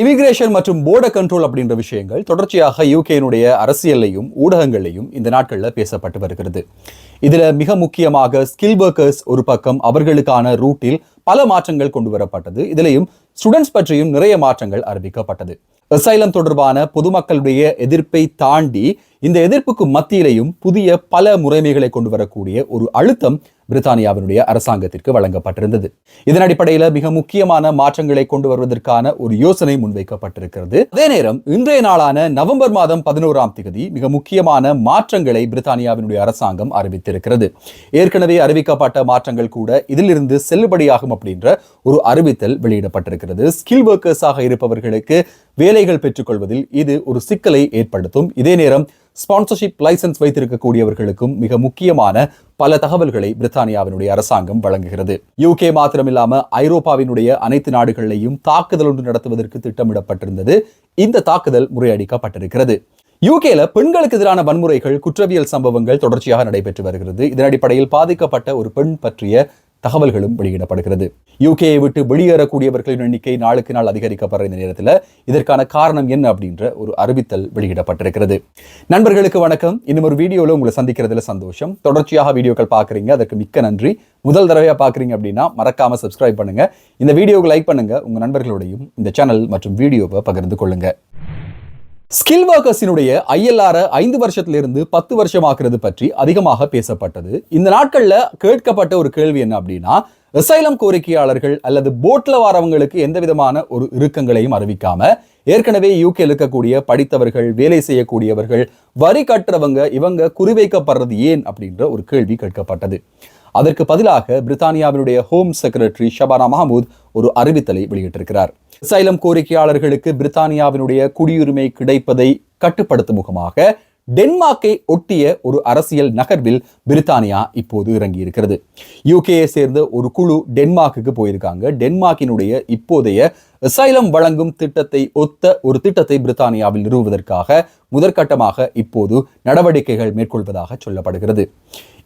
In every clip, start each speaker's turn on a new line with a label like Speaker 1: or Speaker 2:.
Speaker 1: Immigration மற்றும் border control அப்படின்ற விஷயங்கள் தொடர்ச்சியாக யூகேனுடைய அரசியலையும் ஊடகங்களையும் இந்த நாட்களில் பேசப்பட்டு வருகிறது. இதில் மிக முக்கியமாக ஸ்கில் ஒர்க்கர்ஸ் ஒரு பக்கம் அவர்களுக்கான ரூட்டில் பல மாற்றங்கள் கொண்டு வரப்பட்டது. இதிலையும் ஸ்டூடெண்ட்ஸ் பற்றியும் நிறைய மாற்றங்கள் அறிவிக்கப்பட்டது. அசைலம் தொடர்பான பொதுமக்களுடைய எதிர்ப்பை தாண்டி இந்த எதிர்ப்புக்கு மத்தியிலையும் புதிய பல முறைமைகளை கொண்டு வரக்கூடிய ஒரு அழுத்தம் பிரித்தானியாவினுடைய அரசாங்கத்திற்கு வழங்கப்பட்டிருந்தது. இதன் அடிப்படையில் மிக முக்கியமான மாற்றங்களை கொண்டு வருவதற்கான ஒரு யோசனை முன்வைக்கப்பட்டிருக்கிறது. அதே நேரம் இன்றைய நாளான நவம்பர் மாதம் பதினோராம் தேதி மிக முக்கியமான மாற்றங்களை பிரித்தானியாவினுடைய அரசாங்கம் அறிவித்திருக்கிறது. ஏற்கனவே அறிவிக்கப்பட்ட மாற்றங்கள் கூட இதிலிருந்து செல்லுபடியாகும் அப்படின்ற ஒரு அறிவித்தல் வெளியிடப்பட்டிருக்கிறது. ஸ்கில் ஒர்க்கர்ஸாக இருப்பவர்களுக்கு வேலைகள் பெற்றுக்கொள்வதில் இது ஒரு சிக்கலை ஏற்படுத்தும். இதே நேரம் ஸ்பான்சர்ஷிப் லைசன்ஸ் வைத்திருக்கக்கூடியவர்களுக்கும் மிக முக்கியமான பல தகவல்களை பிரித்தானியாவினுடைய அரசாங்கம் வழங்குகிறது. யூகே மாத்திரமில்லாம ஐரோப்பாவினுடைய அனைத்து நாடுகளையும் தாக்குதல் ஒன்று நடத்துவதற்கு திட்டமிடப்பட்டிருந்தது. இந்த தாக்குதல் முறையடிக்கப்பட்டிருக்கிறது. யூகேல பெண்களுக்கு எதிரான வன்முறைகள் குற்றவியல் சம்பவங்கள் தொடர்ச்சியாக நடைபெற்று வருகிறது. இதன் அடிப்படையில் பாதிக்கப்பட்ட ஒரு பெண் பற்றிய தகவல்களும் வெளியிடப்படுகிறது. யூகேயை விட்டு வெளியேறக்கூடியவர்களின் எண்ணிக்கை நாளுக்கு நாள் அதிகரிக்கப்படுற இந்த நேரத்தில் இதற்கான காரணம் என்ன அப்படின்ற ஒரு அறிவித்தல் வெளியிடப்பட்டிருக்கிறது. நண்பர்களுக்கு வணக்கம். இன்னும் ஒரு வீடியோவில் உங்களை சந்திக்கிறதுல சந்தோஷம். தொடர்ச்சியாக வீடியோக்கள் பார்க்குறீங்க அதற்கு மிக்க நன்றி. முதல் தடவையாக பார்க்குறீங்க அப்படின்னா மறக்காமல் சப்ஸ்கிரைப் பண்ணுங்கள் இந்த வீடியோவுக்கு லைக் பண்ணுங்கள் உங்கள் நண்பர்களோடையும் இந்த சேனல் மற்றும் வீடியோவை பகிர்ந்து கொள்ளுங்கள் ஸ்கில் ஒர்க்கர்ஸினுடைய ஐஎல்ஆர் ஐந்து வருஷத்திலிருந்து பத்து வருஷமாக்குறது பற்றி அதிகமாக பேசப்பட்டது. இந்த நாட்கள்ல கேட்கப்பட்ட ஒரு கேள்வி என்ன அப்படின்னா அசைலம் கோரிக்கையாளர்கள் அல்லது போட்ல வரவங்களுக்கு எந்த விதமான ஒரு இறுக்கங்களையும் அறிவிக்காம ஏற்கனவே யூகே இருக்கக்கூடிய படித்தவர்கள் வேலை செய்யக்கூடியவர்கள் வரி கட்டுறவங்க இவங்க குறிவைக்கப்படுறது ஏன் அப்படின்ற ஒரு கேள்வி கேட்கப்பட்டது. அதற்கு பதிலாக பிரித்தானியாவினுடைய ஹோம் செக்ரட்டரி ஷபானா மஹமூத் ஒரு அறிவித்தலை வெளியிட்டிருக்கிறார். சைலம் கோரிக்கையாளர்களுக்கு பிரித்தானியாவினுடைய குடியுரிமை கிடைப்பதை கட்டுப்படுத்தும் முகமாக டென்மார்க்கை ஒட்டிய ஒரு அரசியல் நகர்வில் பிரித்தானியா இப்போது இறங்கி இருக்கிறது யூகேயை சேர்ந்த ஒரு குழு டென்மார்க்குக்கு போயிருக்காங்க. டென்மார்க்கினுடைய இப்போதைய சைலம் வழங்கும் திட்டத்தை ஒத்த ஒரு திட்டத்தை பிரித்தானியாவில் நிறுவுவதற்காக முதற்கட்டமாக இப்போது நடவடிக்கைகள் மேற்கொள்வதாக சொல்லப்படுகிறது.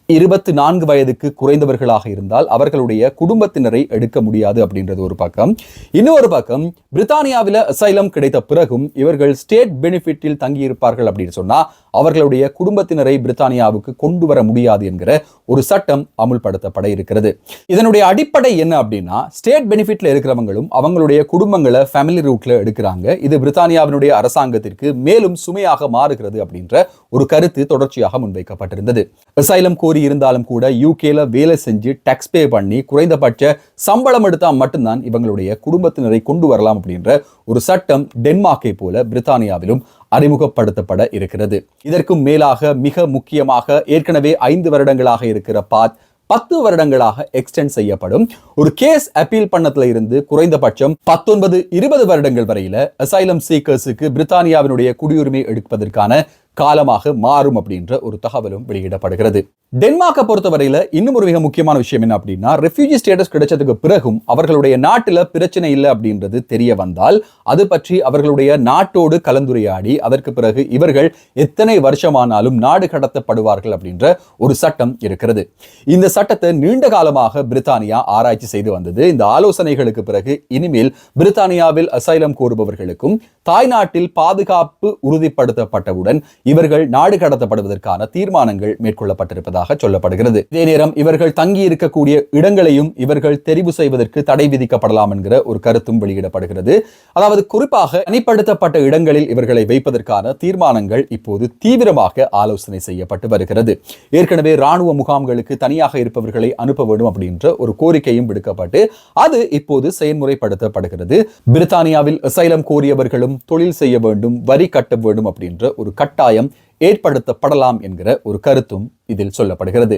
Speaker 1: இருபத்தி நான்கு வயதுக்கு குறைந்தவர்களாக இருந்தால் அவர்களுடைய குடும்பத்தினரை எடுக்க முடியாது அப்படின்றது ஒரு பக்கம். இன்னொரு பக்கம் பிரித்தானியாவில் அசைலம் கிடைத்த பிறகும் இவர்கள் ஸ்டேட் பெனிஃபிட்டில் தங்கியிருப்பார்கள் அப்படின்னு சொன்னால் அவர்களுடைய குடும்பத்தினரை பிரித்தானியாவுக்கு கொண்டு வர முடியாது என்கிற ஒரு சட்டம் அமுல்படுத்தப்பட இருக்கிறது. இதனுடைய அடிப்படை என்ன அப்படின்னா ஸ்டேட் பெனிஃபிட்ல இருக்கிறவங்களும் அவங்களுடைய குடும்பங்களை ஃபேமிலி ரூட்ல எடுக்கிறாங்க. இது பிரித்தானியாவினுடைய அரசாங்கத்திற்கு மேலும் சுமையாக மாறுகிறது அப்படின்ற ஒரு கருத்து தொடர்ச்சியாக முன்வைக்கப்பட்டிருந்தது. அசைலம் கோரி இருந்தாலும் கூட யூகேல வேலை செஞ்சு டேக்ஸ் பே பண்ணி குறைந்தபட்ச சம்பளம் எடுத்தால் மட்டும்தான் இவங்களுடைய குடும்பத்தினரை கொண்டு வரலாம் அப்படின்ற ஒரு சட்டம் டென்மார்க்கை போல பிரித்தானியாவிலும் அறிமுகப்படுத்தப்பட இருக்கிறது. இதற்கும் மேலாக மிக முக்கியமாக ஏற்கனவே ஐந்து வருடங்களாக இருக்கிற பாத் பத்து வருடங்களாக எக்ஸ்டெண்ட் செய்யப்படும். ஒரு கேஸ் அப்பீல் பண்ணத்துல இருந்து குறைந்தபட்சம் பத்தொன்பது இருபது வருடங்கள் வரையில அசைலம் சீக்கர்ஸுக்கு பிரித்தானியாவினுடைய குடியுரிமை எடுப்பதற்கான காலமாக மாறும் அப்படின்ற ஒரு தகவலும் வெளியிடப்படுகிறது. டென்மார்க்கை பொறுத்தவரையில் இன்னும் ஒரு மிக முக்கியமான விஷயம் என்ன அப்படின்னா ரெஃப்யூஜி ஸ்டேட்டஸ் கிடைச்சதுக்கு பிறகும் அவர்களுடைய நாட்டில் பிரச்சனை இல்லை அப்படின்றது தெரிய வந்தால் அது பற்றி அவர்களுடைய நாட்டோடு கலந்துரையாடி அதற்கு பிறகு இவர்கள் எத்தனை வருஷமானாலும் நாடு கடத்தப்படுவார்கள் அப்படின்ற ஒரு சட்டம் இருக்கிறது. இந்த சட்டத்தை நீண்ட காலமாக பிரித்தானியா ஆராய்ச்சி செய்து வந்தது. இந்த ஆலோசனைகளுக்கு பிறகு இனிமேல் பிரித்தானியாவில் அசைலம் கோருபவர்களுக்கும் தாய்நாட்டில் பாதுகாப்பு உறுதிப்படுத்தப்பட்டவுடன் இவர்கள் நாடு கடத்தப்படுவதற்கான தீர்மானங்கள் மேற்கொள்ளப்பட்டிருப்பதாக சொல்லப்படுகிறது. இதே நேரம் இவர்கள் தங்கி இருக்கக்கூடிய இடங்களையும் இவர்கள் தெரிவு செய்வதற்கு தடை விதிக்கப்படலாம் என்கிற ஒரு கருத்தும் வெளியிடப்படுகிறது. அதாவது குறிப்பாக தனிப்படுத்தப்பட்ட இடங்களில் இவர்களை வைப்பதற்கான தீர்மானங்கள் இப்போது தீவிரமாக ஆலோசனை செய்யப்பட்டு வருகிறது. ஏற்கனவே ராணுவ முகாம்களுக்கு தனியாக இருப்பவர்களை அனுப்ப வேண்டும் அப்படின்ற ஒரு கோரிக்கையும் விடுக்கப்பட்டு அது இப்போது செயல்முறைப்படுத்தப்படுகிறது பிரித்தானியாவில் அசைலம் கோரியவர்களும் தொழில் செய்ய வேண்டும் வரி கட்ட வேண்டும் அப்படின்ற ஒரு கட்டாய கட்டாயம் ஏற்படுத்தப்படலாம் என்கிற ஒரு கருத்தும் இதில் சொல்லப்படுகிறது.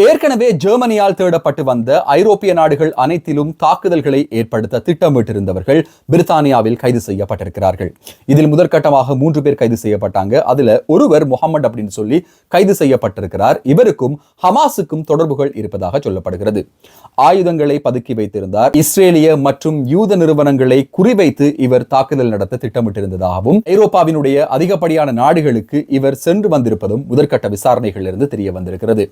Speaker 1: ஏற்கனவே ஜெர்மனியால் தேடப்பட்டு வந்த ஐரோப்பிய நாடுகள் அனைத்திலும் தாக்குதல்களை ஏற்படுத்த திட்டமிட்டிருந்தவர்கள் பிரித்தானியாவில் கைது செய்யப்பட்டிருக்கிறார்கள். இதில் முதற்கட்டமாக மூன்று பேர் கைது செய்யப்பட்டாங்க. அதுல ஒருவர் முகமது அப்படின்னு சொல்லி கைது செய்யப்பட்டிருக்கிறார். இவருக்கும் ஹமாஸுக்கும் தொடர்புகள் இருப்பதாக சொல்லப்படுகிறது. ஆயுதங்களை பதுக்கி வைத்திருந்தார். இஸ்ரேலிய மற்றும் யூத நிறுவனங்களை குறிவைத்து இவர் தாக்குதல் நடத்த திட்டமிட்டிருந்ததாகவும் ஐரோப்பாவினுடைய அதிகப்படியான நாடுகளுக்கு இவர் சென்று வந்திருப்பதும் முதற்கட்ட விசாரணைகளிலிருந்து தெரிய வந்திருக்கிறது.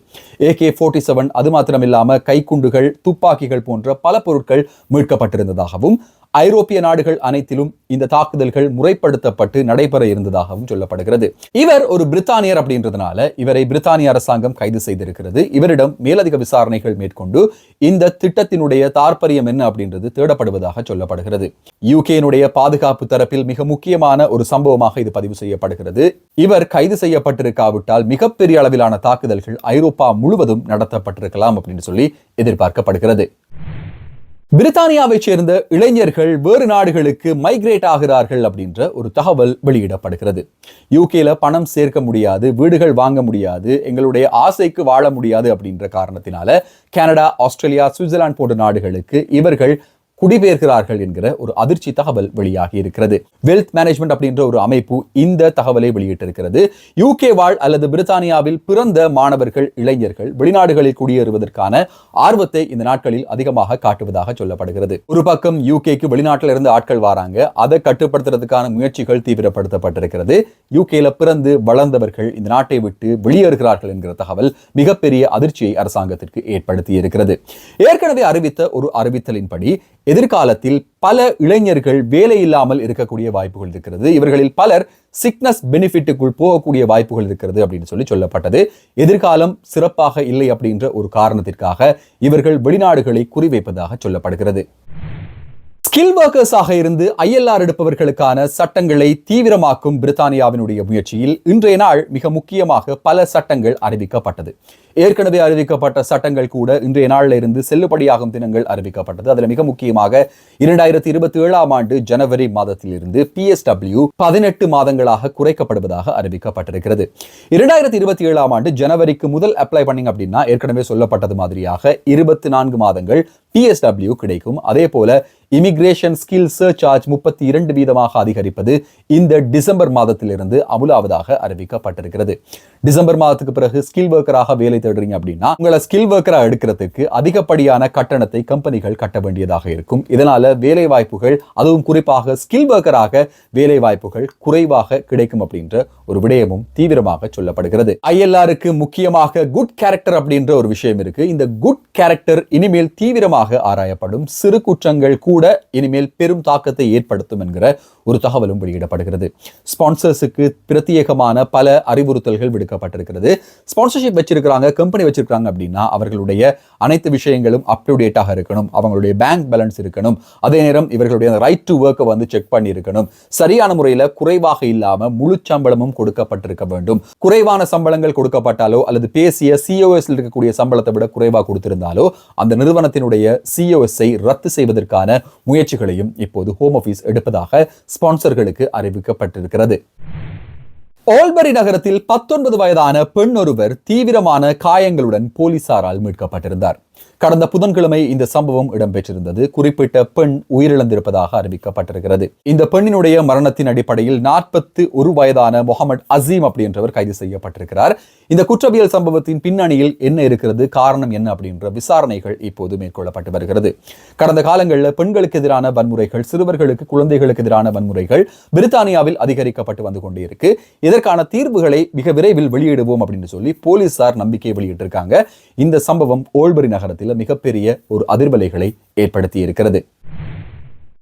Speaker 1: ஏகே ஃபோர்ட்டி செவன் அது மாத்திரமில்லாம கைக்குண்டுகள் துப்பாக்கிகள் போன்ற பல பொருட்கள் மீட்கப்பட்டிருந்ததாகவும் ஐரோப்பிய நாடுகள் அனைத்திலும் இந்த தாக்குதல்கள் முறைப்படுத்தப்பட்டு நடைபெற இருந்ததாகவும் சொல்லப்படுகிறது. இவர் ஒரு பிரித்தானியர் அப்படின்றதுனால இவரை பிரித்தானிய அரசாங்கம் கைது செய்திருக்கிறது. இவரிடம் மேலதிக விசாரணைகள் மேற்கொண்டு இந்த திட்டத்தினுடைய தாற்பயம் என்ன அப்படின்றது தேடப்படுவதாக சொல்லப்படுகிறது. யூகேனுடைய பாதுகாப்பு தரப்பில் மிக முக்கியமான ஒரு சம்பவமாக இது பதிவு செய்யப்படுகிறது. இவர் கைது செய்யப்பட்டிருக்காவிட்டால் மிகப்பெரிய அளவிலான தாக்குதல்கள் ஐரோப்பா முழுவதும் நடத்தப்பட்டிருக்கலாம் அப்படின்னு சொல்லி எதிர்பார்க்கப்படுகிறது. பிரித்தானியாவை சேர்ந்த இளைஞர்கள் வேறு நாடுகளுக்கு மைக்ரேட் ஆகிறார்கள் அப்படின்ற ஒரு தகவல் வெளியிடப்படுகிறது. யூகேல பணம் சேர்க்க முடியாது வீடுகள் வாங்க முடியாது எங்களுடைய ஆசைக்கு வாழ முடியாது அப்படின்ற காரணத்தினால கனடா ஆஸ்திரேலியா சுவிட்சர்லாந்து போன்ற நாடுகளுக்கு இவர்கள் குடிபெயர்கிறார்கள் என்கிற ஒரு அதிர்ச்சி தகவல் வெளியாகி இருக்கிறது. வெல்த் மேனேஜ்மெண்ட் அப்படின்ற ஒரு அமைப்பு இந்த தகவலை வெளியிட்டிருக்கிறது. யூகே வாழ் அல்லது பிரித்தானியாவில் பிறந்த மாணவர்கள் இளைஞர்கள் வெளிநாடுகளில் குடியேறுவதற்கான ஆர்வத்தை இந்த நாட்களில் அதிகமாக காட்டுவதாக சொல்லப்படுகிறது. ஒரு பக்கம் யூகேக்கு வெளிநாட்டில் இருந்து ஆட்கள் வராங்க. அதை கட்டுப்படுத்துறதுக்கான முயற்சிகள் தீவிரப்படுத்தப்பட்டிருக்கிறது. யூகேல பிறந்து வளர்ந்தவர்கள் இந்த நாட்டை விட்டு வெளியேறுகிறார்கள் என்கிற தகவல் மிகப்பெரிய அதிர்ச்சியை அரசாங்கத்திற்கு ஏற்படுத்தி இருக்கிறது ஏற்கனவே அறிவித்த ஒரு அறிவித்தலின்படி எதிர்காலத்தில் பல இளைஞர்கள் வேலை இல்லாமல் இருக்கக்கூடிய வாய்ப்புகள் இருக்கிறது. இவர்களில் பலர் சிக்னஸ் பெனிஃபிட்டுக்குள் போகக்கூடிய வாய்ப்புகள் இருக்கிறது அப்படின்னு சொல்லி சொல்லப்பட்டது. எதிர்காலம் சிறப்பாக இல்லை அப்படின்ற ஒரு காரணத்திற்காக இவர்கள் வெளிநாடுகளை குறிவைப்பதாக சொல்லப்படுகிறது. ஸ்கில் ஒர்க்கர்ஸாக இருந்து ஐஎல்ஆர் எடுப்பவர்களுக்கான சட்டங்களை தீவிரமாக்கும் பிரித்தானியாவினுடைய முயற்சியில் இன்றைய நாள் மிக முக்கியமாக பல சட்டங்கள் அறிவிக்கப்பட்டது. ஏற்கனவே அறிவிக்கப்பட்ட சட்டங்கள் கூட இன்றைய நாளில் இருந்து செல்லுபடியாகும் தினங்கள் அறிவிக்கப்பட்டது. அதில் மிக முக்கியமாக இரண்டாயிரத்தி இருபத்தி ஏழாம் ஆண்டு ஜனவரி மாதத்திலிருந்து பிஎஸ்டபிள்யூ பதினெட்டு மாதங்களாக குறைக்கப்படுவதாக அறிவிக்கப்பட்டிருக்கிறது. இரண்டாயிரத்தி இருபத்தி ஏழாம் ஆண்டு ஜனவரிக்கு முதல் அப்ளை பண்ணிங்க அப்படின்னா ஏற்கனவே சொல்லப்பட்டது மாதிரியாக இருபத்தி நான்கு மாதங்கள் பிஎஸ்டபிள்யூ கிடைக்கும். அதே போல இமிகிரேஷன் ஸ்கில் சர்சார்ஜ் முப்பத்தி இரண்டு வீதமாக அதிகரிப்பது இந்த டிசம்பர் மாதத்திலிருந்து அமுலாவதாக அறிவிக்கப்பட்டிருக்கிறது. டிசம்பர் மாதத்துக்கு பிறகு ஸ்கில் ஒர்க்கராக வேலை தேடுறீங்க அப்படின்னா உங்களை ஸ்கில் ஒர்க்கராக எடுக்கிறதுக்கு அதிகப்படியான கட்டணத்தை கம்பெனிகள் கட்ட வேண்டியதாக இருக்கும். இதனால வேலை வாய்ப்புகள் அதுவும் குறிப்பாக ஸ்கில் ஒர்க்கராக வேலை வாய்ப்புகள் குறைவாக கிடைக்கும் அப்படின்ற ஒரு விடயமும் தீவிரமாக சொல்லப்படுகிறது. ஐஎல்ஆருக்கு முக்கியமாக குட் கேரக்டர் அப்படின்ற ஒரு விஷயம் இருக்கு. இந்த குட் கேரக்டர் இனிமேல் தீவிரமாக ஆராயப்படும். சிறு குற்றங்கள் கூட இனிமேல் பெரும் தாக்கத்தை ஏற்படுத்தும் என்கிற ஒரு தகவலும் வெளியிடப்படுகிறது. ஸ்பான்சர்ஸுக்கு பிரத்யேகமான பல அறிவுறுத்தல்கள் விடுக்கப்பட்டிருக்கிறது. ஸ்பான்சர்ஷிப் வச்சிருக்கிறாங்க கம்பெனி வச்சிருக்காங்க அப்படின்னா அவர்களுடைய அனைத்து விஷயங்களும் அப்டுடேட்டாக இருக்கணும். அவங்களுடைய பேங்க் பேலன்ஸ் இருக்கணும். அதே நேரம் இவர்களுடைய ரைட் டு ஒர்க்கை வந்து செக் பண்ணியிருக்கணும். சரியான முறையில் குறைவாக இல்லாம முழு சம்பளமும் கொடுக்கப்பட்டிருக்க வேண்டும். குறைவான சம்பளங்கள் கொடுக்கப்பட்டாலோ அல்லது பேசிய சிஓஎஸ்ல இருக்கக்கூடிய சம்பளத்தை விட குறைவாக கொடுத்திருந்தாலோ அந்த நிறுவனத்தினுடைய சிஓஎஸ்ஐ ரத்து செய்வதற்கான முயற்சிகளையும் இப்போது ஹோம் ஆஃபீஸ் எடுப்பதாக ஸ்பான்சர்களுக்கு அறிவிக்கப்பட்டிருக்கிறது. ஓல்பரி நகரத்தில் பத்தொன்பது வயதான பெண் ஒருவர் தீவிரமான காயங்களுடன் போலீசாரால் மீட்கப்பட்டிருந்தார். கடந்த புதன்கிழமை இந்த சம்பவம் இடம்பெற்றிருந்தது. குறிப்பிட்ட பெண் உயிரிழந்திருப்பதாக அறிவிக்கப்பட்டிருக்கிறது. இந்த பெண்ணினுடைய மரணத்தின் அடிப்படையில் நாற்பத்தி ஒரு வயதான முகமது அசீம் அப்படின்றவர் கைது செய்யப்பட்டிருக்கிறார். இந்த குற்றவியல் சம்பவத்தின் பின்னணியில் என்ன இருக்கிறது காரணம் என்ன அப்படின்ற விசாரணைகள் இப்போது மேற்கொள்ளப்பட்டு வருகிறது. கடந்த காலங்களில் பெண்களுக்கு எதிரான வன்முறைகள் சிறுவர்களுக்கு குழந்தைகளுக்கு எதிரான வன்முறைகள் பிரித்தானியாவில் அதிகரிக்கப்பட்டு வந்து கொண்டே இருக்கு இதற்கான தீர்வுகளை மிக விரைவில் வெளியிடுவோம் அப்படின்னு சொல்லி போலீசார் நம்பிக்கை வெளியிட்டிருக்காங்க. இந்த சம்பவம் ஓல்பரி நகரத்தில் மிகப்பெரிய ஒரு அதிர்வலைகளை ஏற்படுத்தி இருக்கிறது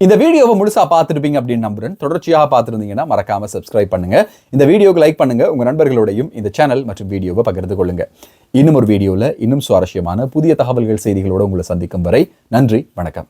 Speaker 1: இந்த வீடியோவை முழுசா பார்த்துருப்பீங்க அப்படின்னு நம்புறேன். தொடர்ச்சியாக பார்த்துருந்தீங்கன்னா மறக்காம சப்ஸ்கிரைப் பண்ணுங்க. இந்த வீடியோக்கு லைக் பண்ணுங்க. உங்க நண்பர்களோடையும் இந்த சேனல் மற்றும் வீடியோவை பகிர்ந்து கொள்ளுங்க. இன்னும் ஒரு வீடியோவில் இன்னும் சுவாரஸ்யமான புதிய தகவல்கள் செய்திகளோடு உங்களை சந்திக்கும் வரை நன்றி வணக்கம்.